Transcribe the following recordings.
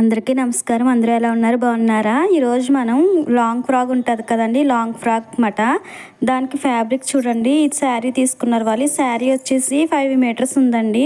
అందరికీ నమస్కారం. అందరూ ఎలా ఉన్నారు? బాగున్నారా? ఈరోజు మనం లాంగ్ ఫ్రాక్ ఉంటుంది కదండి లాంగ్ ఫ్రాక్ మాట దానికి ఫ్యాబ్రిక్ చూడండి. ఈ శారీ తీసుకున్నారు వాళ్ళు. ఈ శారీ వచ్చేసి ఫైవ్ మీటర్స్ ఉందండి.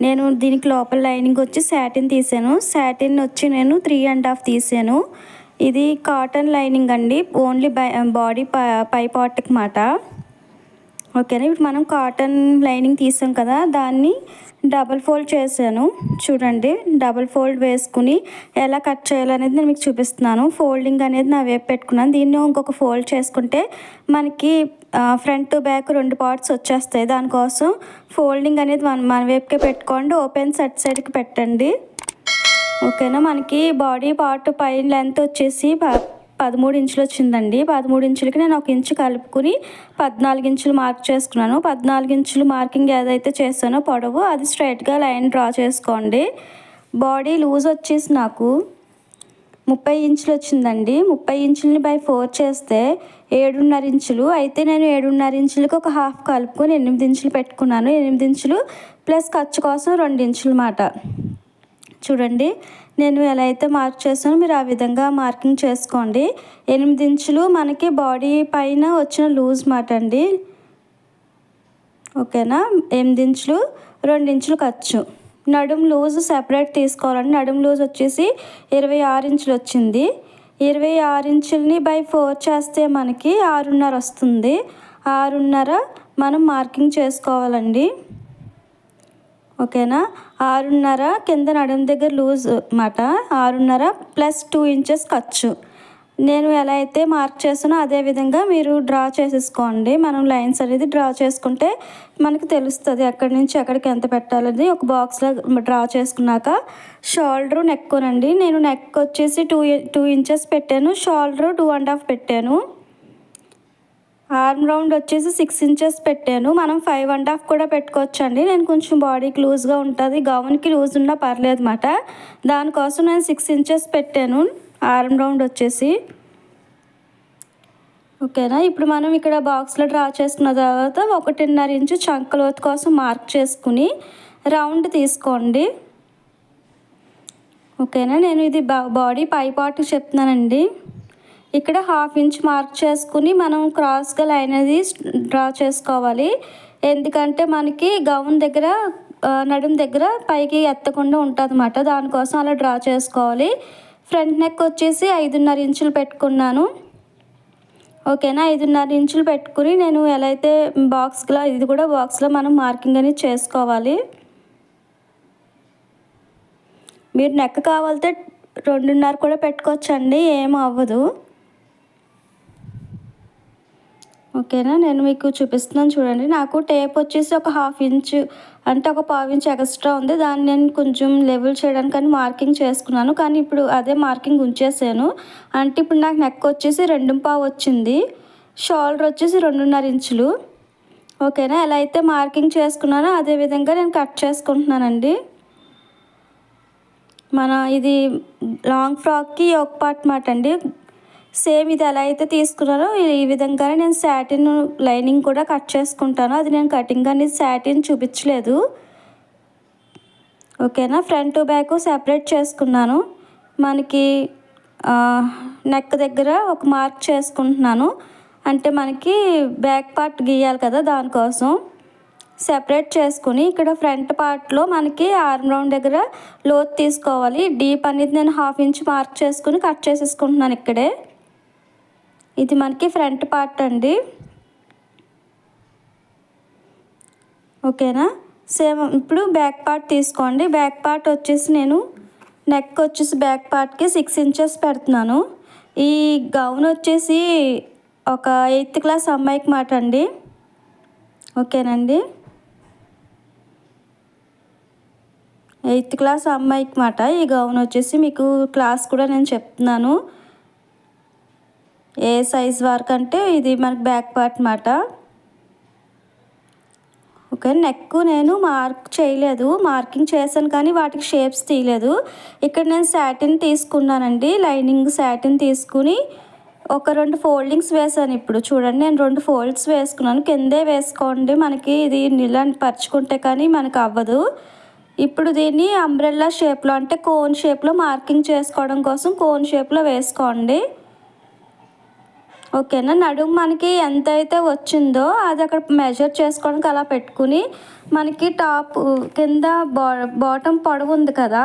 నేను దీనికి లోపల లైనింగ్ వచ్చి శాటిన్ తీసాను. శాటిన్ వచ్చి నేను త్రీ అండ్ హాఫ్ తీసాను. ఇది కాటన్ లైనింగ్ అండి. ఓన్లీ బై బాడీ పై పార్ట్కి మాట ఓకేనా? ఇప్పుడు మనం కాటన్ లైనింగ్ తీసాం కదా దాన్ని డబల్ ఫోల్డ్ చేశాను. చూడండి డబల్ ఫోల్డ్ వేసుకుని ఎలా కట్ చేయాలనేది నేను మీకు చూపిస్తున్నాను. ఫోల్డింగ్ అనేది నా వేపు పెట్టుకున్నాను. దీన్ని ఇంకొక ఫోల్డ్ చేసుకుంటే మనకి ఫ్రంట్ బ్యాక్ రెండు పార్ట్స్ వచ్చేస్తాయి. దానికోసం ఫోల్డింగ్ అనేది మన మన వైపుకే పెట్టుకోండి. ఓపెన్ సెట్ సైడ్కి పెట్టండి. ఓకేనా? మనకి బాడీ పార్ట్ పైన లెంత్ వచ్చేసి పదమూడు ఇంచులు వచ్చిందండి. పదమూడు ఇంచులకి నేను ఒక ఇంచు కలుపుకుని పద్నాలుగు ఇంచులు మార్క్ చేసుకున్నాను. పద్నాలుగు ఇంచులు మార్కింగ్ ఏదైతే చేస్తానో పొడవు అది స్ట్రైట్గా లైన్ డ్రా చేసుకోండి. బాడీ లూజ్ వచ్చేసి నాకు ముప్పై ఇంచులు వచ్చిందండి. ముప్పై ఇంచులని బై ఫోర్ చేస్తే ఏడున్నర ఇంచులు. అయితే నేను ఏడున్నర ఇంచులకి ఒక హాఫ్ కలుపుకొని ఎనిమిది ఇంచులు పెట్టుకున్నాను. ఎనిమిది ఇంచులు ప్లస్ ఖర్చు కోసం రెండు ఇంచులు మాట. చూడండి. నేను ఎలా అయితే మార్క్ చేసానో మీరు ఆ విధంగా మార్కింగ్ చేసుకోండి. ఎనిమిది ఇంచులు మనకి బాడీ పైన వచ్చిన లూజ్ మాట అండి. ఓకేనా? ఎనిమిది ఇంచులు రెండు ఇంచులు ఖర్చు. నడుం లూజ్ సెపరేట్ తీసుకోవాలండి. నడుం లూజ్ వచ్చేసి ఇరవై ఆరు ఇంచులు వచ్చింది. ఇరవై ఆరు ఇంచులని బై ఫోర్ చేస్తే మనకి ఆరున్నర వస్తుంది. ఆరున్నర మనం మార్కింగ్ చేసుకోవాలండి. ఓకేనా? ఆరున్నర కింద నడుము దగ్గర లూజ్ మాట. ఆరున్నర ప్లస్ టూ ఇంచెస్ ఖర్చు. నేను ఎలా అయితే మార్క్ చేసానో అదే విధంగా మీరు డ్రా చేసేసుకోండి. మనం లైన్స్ అనేది డ్రా చేసుకుంటే మనకు తెలుస్తుంది ఎక్కడి నుంచి ఎక్కడికి ఎంత పెట్టాలని. ఒక బాక్స్లో డ్రా చేసుకున్నాక షోల్డర్ నెక్ అండి నేను నెక్ వచ్చేసి టూ టూ ఇంచెస్ పెట్టాను. షోల్డర్ టూ అండ్ హాఫ్ పెట్టాను. ఆర్మ్ రౌండ్ వచ్చేసి సిక్స్ ఇంచెస్ పెట్టాను. మనం ఫైవ్ అండ్ హాఫ్ కూడా పెట్టుకోవచ్చు అండి నేను కొంచెం బాడీకి లూజ్గా ఉంటుంది. గౌన్కి లూజ్ ఉన్నా పర్లేదు అనమాట దానికోసం నేను సిక్స్ ఇంచెస్ పెట్టాను. ఆర్మ్ రౌండ్ వచ్చేసి. ఓకేనా? ఇప్పుడు మనం ఇక్కడ బాక్స్లో డ్రా చేసుకున్న తర్వాత ఒకటిన్నర ఇంచు చంకలోతు కోసం మార్క్ చేసుకుని రౌండ్ తీసుకోండి. ఓకేనా? నేను ఇది బాడీ పై చెప్తున్నానండి. ఇక్కడ హాఫ్ ఇంచ్ మార్క్ చేసుకుని మనం క్రాస్గా లైన్ అనేది డ్రా చేసుకోవాలి. ఎందుకంటే మనకి గౌన్ దగ్గర నడుము దగ్గర పైకి ఎత్తకుండా ఉంటుంది అన్నమాట దానికోసం అలా డ్రా చేసుకోవాలి. ఫ్రంట్ నెక్ వచ్చేసి ఐదున్నర ఇంచులు పెట్టుకున్నాను. ఓకేనా? ఐదున్నర ఇంచులు పెట్టుకుని నేను ఎలా అయితే బాక్స్లో ఇది కూడా బాక్స్లో మనం మార్కింగ్ అనేది చేసుకోవాలి. మీరు నెక్ కావాలితే రెండున్నర కూడా పెట్టుకోవచ్చండి ఏం అవ్వదు. ఓకేనా? నేను మీకు చూపిస్తున్నాను చూడండి. నాకు టేప్ వచ్చేసి ఒక హాఫ్ ఇంచ్ అంటే ఒక పావు ఇంచ్ ఎక్స్ట్రా ఉంది. దాన్ని నేను కొంచెం లెవెల్ చేయడానికి అని మార్కింగ్ చేసుకున్నాను. కానీ ఇప్పుడు అదే మార్కింగ్ ఉంచేసాను. అంటే ఇప్పుడు నాకు నెక్ వచ్చేసి రెండు పావు వచ్చింది. షోల్డర్ వచ్చేసి రెండున్నర ఇంచులు. ఓకేనా? ఎలా అయితే మార్కింగ్ చేసుకున్నానో అదే విధంగా నేను కట్ చేసుకుంటున్నానండి. మన ఇది లాంగ్ ఫ్రాక్కి ఒక పార్ట్ మాట అండి. సేమ్ ఇది ఎలా అయితే తీసుకున్నానో ఈ విధంగానే నేను శాటిన్ లైనింగ్ కూడా కట్ చేసుకుంటాను. అది నేను కటింగ్ అనేది శాటిన్ చూపించలేదు. ఓకేనా? ఫ్రంట్ బ్యాక్ సెపరేట్ చేసుకున్నాను. మనకి నెక్ దగ్గర ఒక మార్క్ చేసుకుంటున్నాను. అంటే మనకి బ్యాక్ పార్ట్ గీయాలి కదా దానికోసం. సెపరేట్ చేసుకుని ఇక్కడ ఫ్రంట్ పార్ట్లో మనకి ఆర్మ్ రౌండ్ దగ్గర లోత్ తీసుకోవాలి. డీప్ అనేది నేను హాఫ్ ఇంచ్ మార్క్ చేసుకుని కట్ చేసేసుకుంటున్నాను ఇక్కడే. ఇది మనకి ఫ్రంట్ పార్ట్ అండి. ఓకేనా? సేమ్ ఇప్పుడు బ్యాక్ పార్ట్ తీసుకోండి. బ్యాక్ పార్ట్ వచ్చేసి నేను నెక్ వచ్చేసి బ్యాక్ పార్ట్కి సిక్స్ ఇంచెస్ పెడుతున్నాను. ఈ గౌన్ వచ్చేసి ఒక ఎయిత్ క్లాస్ అమ్మాయికి మాట అండి. ఓకేనండి? ఎయిత్ క్లాస్ అమ్మాయికి మాట. ఈ గౌన్ వచ్చేసి మీకు క్లాస్ కూడా నేను చెప్తున్నాను. ఏ సైజ్ వరకు అంటే ఇది మనకి బ్యాక్ పార్ట్ మాట ఓకే నెక్ నేను మార్క్ చేయలేదు మార్కింగ్ చేశాను కానీ వాటికి షేప్స్ తీయలేదు. ఇక్కడ నేను శాటిన్ తీసుకున్నానండి లైనింగ్ శాటిన్ తీసుకుని ఒక రెండు ఫోల్డింగ్స్ వేసాను ఇప్పుడు. చూడండి నేను రెండు ఫోల్డ్స్ వేసుకున్నాను. కిందే వేసుకోండి మనకి ఇది నీళ్ళని పరుచుకుంటే కానీ మనకు అవ్వదు. ఇప్పుడు దీన్ని అంబ్రెల్లా షేప్లో అంటే కోన్ షేప్లో మార్కింగ్ చేసుకోవడం కోసం కోన్ షేప్లో వేసుకోండి. ఓకేనా నడుము మనకి ఎంత అయితే వచ్చిందో అది అక్కడ మెజర్ చేసుకోవడానికి అలా పెట్టుకుని మనకి టాప్ కింద బా బాటమ్ పొడవు ఉంది కదా.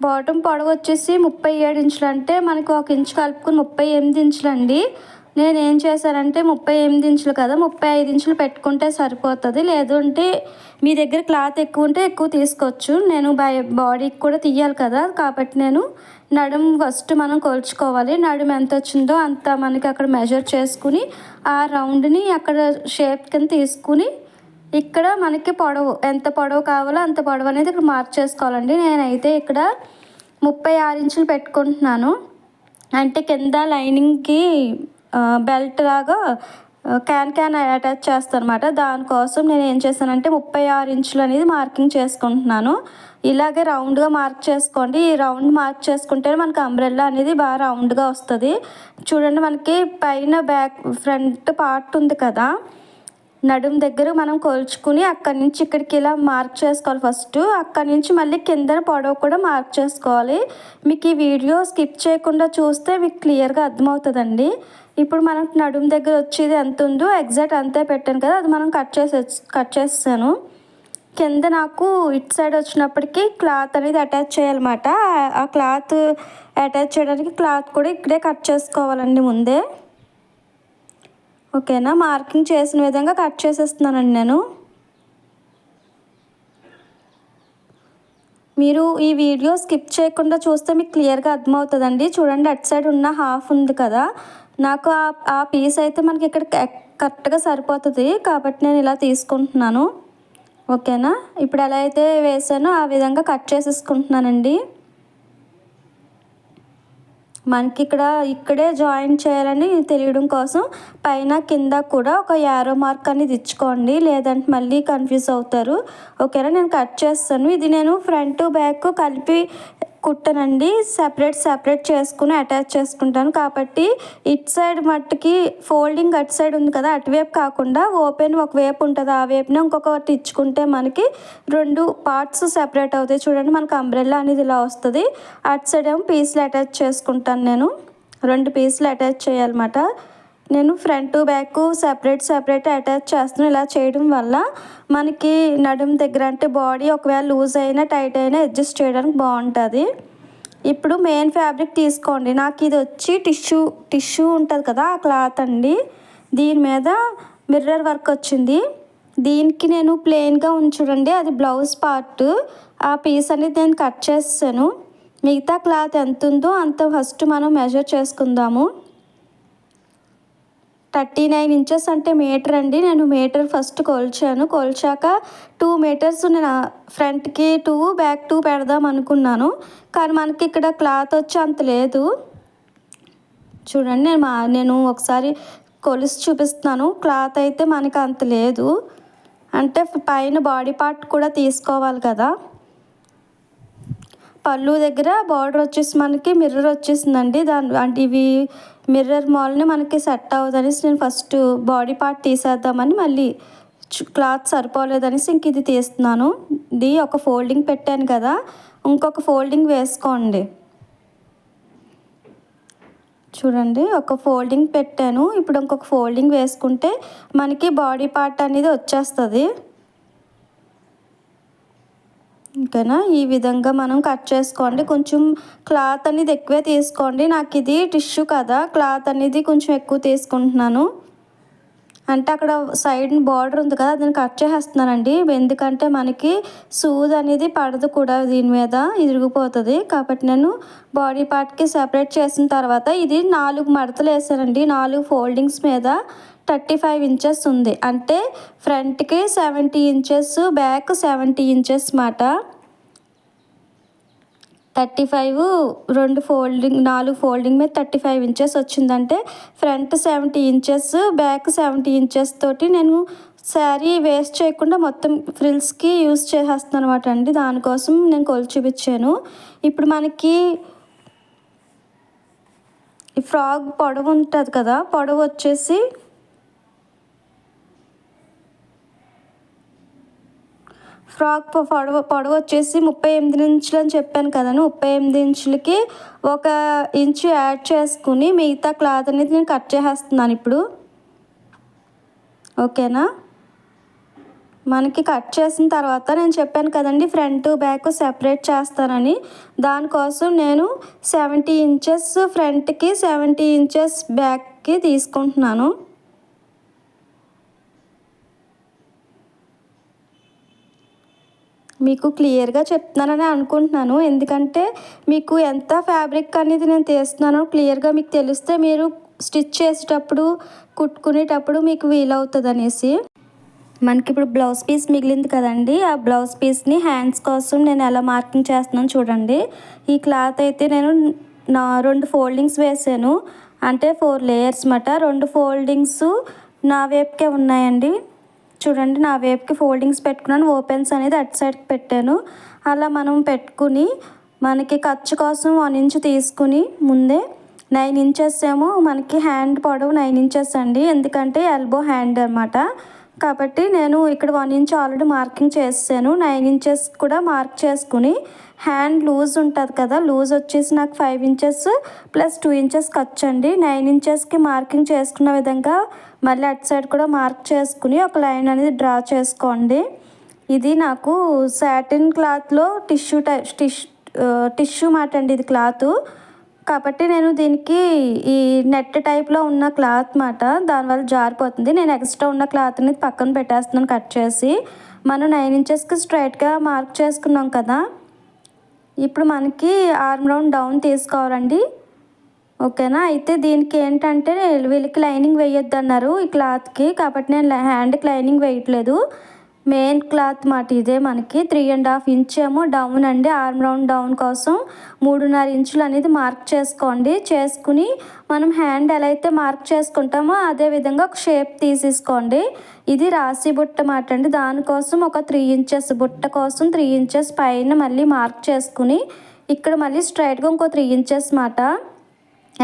బాటమ్ పొడవు వచ్చేసి ముప్పై ఏడు ఇంచులు అంటే మనకి ఒక ఇంచు కలుపుకుని ముప్పై ఎనిమిది ఇంచులండి నేను ఏం చేశానంటే ముప్పై ఎనిమిది ఇంచులు కదా ముప్పై ఐదు ఇంచులు పెట్టుకుంటే సరిపోతుంది. లేదంటే మీ దగ్గర క్లాత్ ఎక్కువ ఉంటే ఎక్కువ తీసుకోవచ్చు. నేను బై బాడీకి కూడా తీయాలి కదా కాబట్టి నేను నడుము ఫస్ట్ మనం కొలుచుకోవాలి. నడుము ఎంత వచ్చిందో అంత మనకి అక్కడ మెజర్ చేసుకుని ఆ రౌండ్ని అక్కడ షేప్ కింద తీసుకుని ఇక్కడ మనకి పొడవు ఎంత పొడవు కావాలో అంత పొడవు అనేది ఇక్కడ మార్క్ చేసుకోవాలండి. నేనైతే ఇక్కడ ముప్పై ఆరు ఇంచులు పెట్టుకుంటున్నాను. అంటే కింద లైనింగ్కి బెల్ట్ లాగా క్యాన్ క్యాన్ అటాచ్ చేస్తాను అనమాట దానికోసం నేను ఏం చేశానంటే ముప్పై ఆరు ఇంచులు అనేది మార్కింగ్ చేసుకుంటున్నాను. ఇలాగే రౌండ్గా మార్క్ చేసుకోండి. ఈ రౌండ్ మార్క్ చేసుకుంటే మనకి అంబ్రెల్లా అనేది బాగా రౌండ్గా వస్తుంది. చూడండి మనకి పైన బ్యాక్ ఫ్రంట్ పార్ట్ ఉంది కదా. నడుము దగ్గర మనం కొలుచుకుని అక్కడి నుంచి ఇక్కడికి ఇలా మార్క్ చేసుకోవాలి ఫస్ట్. అక్కడి నుంచి మళ్ళీ కింద పొడవు కూడా మార్క్ చేసుకోవాలి. మీకు ఈ వీడియో స్కిప్ చేయకుండా చూస్తే మీకు క్లియర్గా అర్థమవుతుందండి. ఇప్పుడు మనం నడుము దగ్గర వచ్చేది ఎంత ఉందో ఎగ్జాక్ట్ అంతే పెట్టాను కదా అది మనం కట్ చేసే కట్ చేస్తాను కింద నాకు ఇటు సైడ్ వచ్చినప్పటికీ క్లాత్ అనేది అటాచ్ చేయాలన్నమాట. ఆ క్లాత్ అటాచ్ చేయడానికి క్లాత్ కూడా ఇక్కడే కట్ చేసుకోవాలండి ముందే. ఓకేనా? మార్కింగ్ చేసిన విధంగా కట్ చేసేస్తున్నానండి నేను. మీరు ఈ వీడియో స్కిప్ చేయకుండా చూస్తే మీకు క్లియర్గా అర్థమవుతుందండి. చూడండి అటు సైడ్ ఉన్న హాఫ్ ఉంది కదా. నాకు ఆ పీస్ అయితే మనకి ఇక్కడ కరెక్ట్గా సరిపోతుంది. కాబట్టి నేను ఇలా తీసుకుంటున్నాను. ఓకేనా? ఇప్పుడు ఎలా అయితే వేసానో ఆ విధంగా కట్ చేసేసుకుంటున్నానండి. మనకి ఇక్కడ ఇక్కడే జాయిన్ చేయాలని తెలియడం కోసం పైన కింద కూడా ఒక యారో మార్క్ అనేది ఇచ్చుకోండి లేదంటే మళ్ళీ కన్ఫ్యూజ్ అవుతారు. ఓకేనా? నేను కట్ చేస్తాను. ఇది నేను ఫ్రంట్ బ్యాక్ కలిపి కుట్టనండి. సపరేట్ సపరేట్ చేసుకుని అటాచ్ చేసుకుంటాను. కాబట్టి ఇట్ సైడ్ మట్టుకి ఫోల్డింగ్ అటు సైడ్ ఉంది కదా అటువైపు కాకుండా ఓపెన్ ఒక వైపు ఉంటుంది. ఆ వేపునే ఇంకొకటి ఇచ్చుకుంటే మనకి రెండు పార్ట్స్ సెపరేట్ అవుతాయి. చూడండి మనకి అంబ్రెల్లా అనేది ఇలా వస్తుంది. అటు సైడ్ ఏమో పీసులు అటాచ్ చేసుకుంటాను నేను. రెండు పీసులు అటాచ్ చేయాలన్నమాట. నేను front back separate separate attach చేస్తున్నాను ఇలా చేయడం వల్ల మనకి నడుము దగ్గర అంటే బాడీ ఒకవేళ లూజ్ అయినా టైట్ అయినా అడ్జస్ట్ చేయడానికి బాగుంటుంది. ఇప్పుడు మెయిన్ ఫ్యాబ్రిక్ తీసుకోండి. నాకు ఇది వచ్చి టిష్యూ టిష్యూ ఉంటుంది కదా ఆ క్లాత్ అండి. దీని మీద మిర్రర్ వర్క్ వచ్చింది. దీనికి నేను ప్లెయిన్గా ఉంచుడండి. అది బ్లౌజ్ పార్ట్ ఆ పీస్ అనేది నేను కట్ చేస్తాను. మిగతా క్లాత్ ఎంత ఉందో అంత ఫస్ట్ మనం మెజర్ చేసుకుందాము. థర్టీ నైన్ ఇంచెస్ అంటే మీటర్ అండి. నేను మీటర్ ఫస్ట్ కొల్చాను. కొల్చాక టూ మీటర్స్ నేను ఫ్రంట్కి టూ బ్యాక్ టూ పెడదాం అనుకున్నాను. కానీ మనకి ఇక్కడ క్లాత్ వచ్చి అంత లేదు. చూడండి నేను మా నేను ఒకసారి కొలిసి చూపిస్తున్నాను. క్లాత్ అయితే మనకి అంత లేదు. అంటే పైన బాడీ పార్ట్ కూడా తీసుకోవాలి కదా. పళ్ళు దగ్గర బార్డర్ వచ్చేసి మనకి మిర్రర్ వచ్చేసిందండి. దాని అంటే ఇవి మిర్రర్ మాల్ని మనకి సెట్ అవ్వదనేసి నేను ఫస్ట్ బాడీ పార్ట్ తీసేద్దామని మళ్ళీ క్లాత్ సరిపోలేదనేసి ఇంక ఇది తీస్తున్నాను. ఇది ఒక ఫోల్డింగ్ పెట్టాను కదా ఇంకొక ఫోల్డింగ్ వేసుకోండి. చూడండి ఒక ఫోల్డింగ్ పెట్టాను. ఇప్పుడు ఇంకొక ఫోల్డింగ్ వేసుకుంటే మనకి బాడీ పార్ట్ అనేది వచ్చేస్తుంది. ఓకేనా? ఈ విధంగా మనం కట్ చేసుకోండి. కొంచెం క్లాత్ అనేది ఎక్కువే తీసుకోండి. నాకు ఇది టిష్యూ కదా క్లాత్ అనేది కొంచెం ఎక్కువ తీసుకుంటున్నాను. అంటే అక్కడ సైడ్ బార్డర్ ఉంది కదా దాన్ని కట్ చేసేస్తున్నానండి. ఎందుకంటే మనకి సూద్ అనేది పడదు కూడా దీని మీద ఇరిగిపోతుంది. కాబట్టి నేను బాడీ పార్ట్కి సెపరేట్ చేసిన తర్వాత ఇది నాలుగు మడతలు వేసానండి. నాలుగు ఫోల్డింగ్స్ మీద థర్టీ ఫైవ్ ఇంచెస్ ఉంది. అంటే ఫ్రంట్కి seventy inches back seventy inches మాట. థర్టీ ఫైవ్ రెండు ఫోల్డింగ్ నాలుగు ఫోల్డింగ్ మీద థర్టీ ఫైవ్ ఇంచెస్ వచ్చిందంటే front seventy inches back seventy inches తోటి నేను శారీ వేస్ట్ చేయకుండా మొత్తం ఫ్రిల్స్కి యూస్ చేసేస్తాను అనమాట అండి. దానికోసం నేను కొలు చూపించాను ఇప్పుడు మనకి ఈ ఫ్రాక్ పొడవు ఉంటుంది కదా పొడవు వచ్చేసి ఫ్రాక్ పొ- పొడవు పొడవు వచ్చేసి ముప్పై ఎనిమిది ఇంచులు అని చెప్పాను కదండి ముప్పై ఎనిమిది ఇంచులకి ఒక ఇంచు యాడ్ చేసుకుని మిగతా క్లాత్ అనేది నేను కట్ చేసేస్తున్నాను ఇప్పుడు. ఓకేనా? మనకి కట్ చేసిన తర్వాత నేను చెప్పాను కదండి ఫ్రంట్ బ్యాక్ సెపరేట్ చేస్తానని. దానికోసం నేను సెవెంటీ ఇంచెస్ ఫ్రంట్కి సెవెంటీ ఇంచెస్ బ్యాక్కి తీసుకుంటున్నాను. మీకు క్లియర్గా చెప్తున్నానని అనుకుంటున్నాను. ఎందుకంటే మీకు ఎంత ఫ్యాబ్రిక్ అనేది నేను తీస్తున్నానో క్లియర్గా మీకు తెలిస్తే మీరు స్టిచ్ చేసేటప్పుడు కుట్టుకునేటప్పుడు మీకు వీలవుతుంది అనేసి మనకి ఇప్పుడు బ్లౌజ్ పీస్ మిగిలింది కదండి. ఆ బ్లౌజ్ పీస్ని హ్యాండ్స్ కోసం నేను ఎలా మార్కింగ్ చేస్తున్నాను చూడండి. ఈ క్లాత్ అయితే నేను నా రెండు ఫోల్డింగ్స్ వేసాను. అంటే ఫోర్ లేయర్స్ మాట రెండు ఫోల్డింగ్స్ నా వైపుకే ఉన్నాయండి. చూడండి నా వైపుకి ఫోల్డింగ్స్ పెట్టుకున్నాను ఓపెన్స్ అనేది అటు సైడ్ పెట్టాను. అలా మనం పెట్టుకుని మనకి ఖర్చు కోసం వన్ ఇంచ్ తీసుకుని ముందే నైన్ ఇంచెస్ ఏమో మనకి హ్యాండ్ పొడవు నైన్ ఇంచెస్ అండి. ఎందుకంటే ఎల్బో హ్యాండ్ అనమాట కాబట్టి నేను ఇక్కడ వన్ ఇంచ్ ఆల్రెడీ మార్కింగ్ చేసాను నైన్ ఇంచెస్ కూడా మార్క్ చేసుకుని హ్యాండ్ లూజ్ ఉంటుంది కదా లూజ్ వచ్చేసి నాకు five inches plus two inches ఖర్చు అండి. నైన్ ఇంచెస్కి మార్కింగ్ చేసుకున్న విధంగా మళ్ళీ అటు సైడ్ కూడా మార్క్ చేసుకుని ఒక లైన్ అనేది డ్రా చేసుకోండి. ఇది నాకు సాటిన్ క్లాత్లో టిష్యూ టై టిష్ టిష్యూ మాట అండి ఇది క్లాత్. కాబట్టి నేను దీనికి ఈ నెట్ టైప్లో ఉన్న క్లాత్ మాట దానివల్ల జారిపోతుంది. నేను ఎక్స్ట్రా ఉన్న క్లాత్ని పక్కన పెట్టేస్తున్నాను కట్ చేసి. మనం నైన్ ఇంచెస్కి స్ట్రైట్గా మార్క్ చేసుకున్నాం కదా. ఇప్పుడు మనకి ఆర్మ్ రౌండ్ డౌన్ తీసుకోవాలండి. ఓకేనా? అయితే దీనికి ఏంటంటే వీళ్ళకి లైనింగ్ వేయొద్దు అన్నారు ఈ క్లాత్కి. కాబట్టి నేను హ్యాండ్కి లైనింగ్ వేయట్లేదు. మెయిన్ క్లాత్ మాట ఇదే మనకి. త్రీ అండ్ హాఫ్ ఇంచ్ ఏమో డౌన్ అండి. ఆర్మ్ రౌండ్ డౌన్ కోసం మూడున్నర ఇంచులు అనేది మార్క్ చేసుకోండి. చేసుకుని మనం హ్యాండ్ ఎలా అయితే మార్క్ చేసుకుంటామో అదే విధంగా ఒక షేప్ తీసేసుకోండి. ఇది రాసి బుట్ట మాట అండి. దానికోసం ఒక త్రీ ఇంచెస్ బుట్ట కోసం త్రీ ఇంచెస్ పైన మళ్ళీ మార్క్ చేసుకుని ఇక్కడ మళ్ళీ స్ట్రైట్గా ఇంకో త్రీ ఇంచెస్ మాట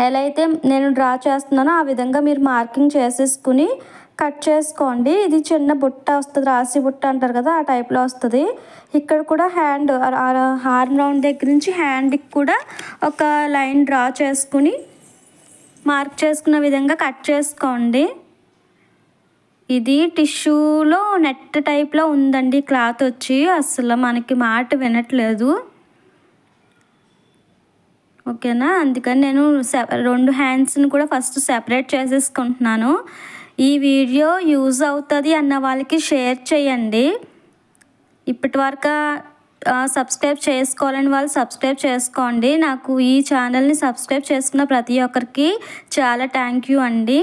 ఎలా అయితే నేను డ్రా చేస్తున్నానో ఆ విధంగా మీరు మార్కింగ్ చేసేసుకుని కట్ చేసుకోండి. ఇది చిన్న బుట్ట వస్తుంది రాసి బుట్ట అంటారు కదా ఆ టైప్లో వస్తుంది. ఇక్కడ కూడా హ్యాండ్ హార్మ్ రౌండ్ దగ్గర నుంచి హ్యాండ్కి కూడా ఒక లైన్ డ్రా చేసుకుని మార్క్ చేసుకున్న విధంగా కట్ చేసుకోండి. ఇది టిష్యూలో నెట్ టైప్లో ఉందండి క్లాత్ వచ్చి. అసలు మనకి మాట వినట్లేదు. ఓకేనా? అందుకని నేను సె రెండు హ్యాండ్స్ని కూడా ఫస్ట్ సెపరేట్ చేసేసుకుంటున్నాను. ఈ వీడియో యూజ్ అవుతుంది అన్న వాళ్ళకి షేర్ చేయండి. ఇప్పటి వరకు సబ్స్క్రైబ్ చేసుకోవాలని వాళ్ళు సబ్స్క్రైబ్ చేసుకోండి. నాకు ఈ ఛానల్ని సబ్స్క్రైబ్ చేసుకున్న ప్రతి ఒక్కరికి చాలా థ్యాంక్ యూ అండి.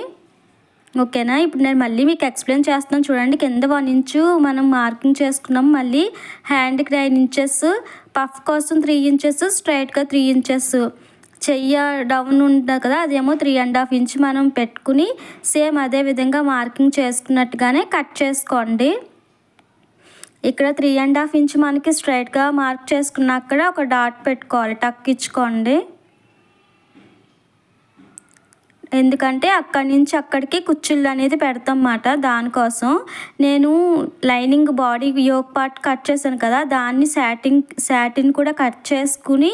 ఓకేనా? ఇప్పుడు నేను మళ్ళీ మీకు ఎక్స్ప్లెయిన్ చేస్తున్నాను. చూడండి కింద వన్ ఇంచు మనం మార్కింగ్ చేసుకున్నాం. మళ్ళీ హ్యాండ్కి నైన్ ఇంచెస్ పఫ్ కోసం త్రీ ఇంచెస్ స్ట్రైట్గా త్రీ ఇంచెస్ చెయ్య డౌన్ ఉంటుంది కదా అదేమో త్రీ అండ్ హాఫ్ ఇంచ్ మనం పెట్టుకుని సేమ్ అదే విధంగా మార్కింగ్ చేసుకున్నట్టుగానే కట్ చేసుకోండి. ఇక్కడ త్రీ అండ్ హాఫ్ ఇంచ్ మనకి స్ట్రైట్గా మార్క్ చేసుకున్నాక ఒక డాట్ పెట్టుకోవాలి. టక్ ఇచ్చుకోండి. ఎందుకంటే అక్కడి నుంచి అక్కడికి కుచ్చుళ్ళు అనేది పెడతాం అన్నమాట దానికోసం. నేను lining body yoke part cut చేశాను కదా దాన్ని శాటిన్ శాటిన్ కూడా కట్ చేసుకుని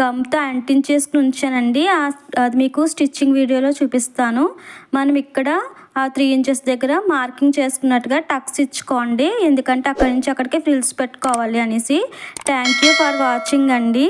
గమ్తో అంటించేసుకుని ఉంచానండి. అది మీకు స్టిచ్చింగ్ వీడియోలో చూపిస్తాను. మనం ఇక్కడ ఆ త్రీ ఇంచెస్ దగ్గర మార్కింగ్ చేసుకున్నట్టుగా టక్స్ ఇచ్చుకోండి. ఎందుకంటే అక్కడి నుంచి అక్కడికి ఫ్రిల్స్ పెట్టుకోవాలి అనేసి. థ్యాంక్ యూ ఫర్ వాచింగ్ అండి.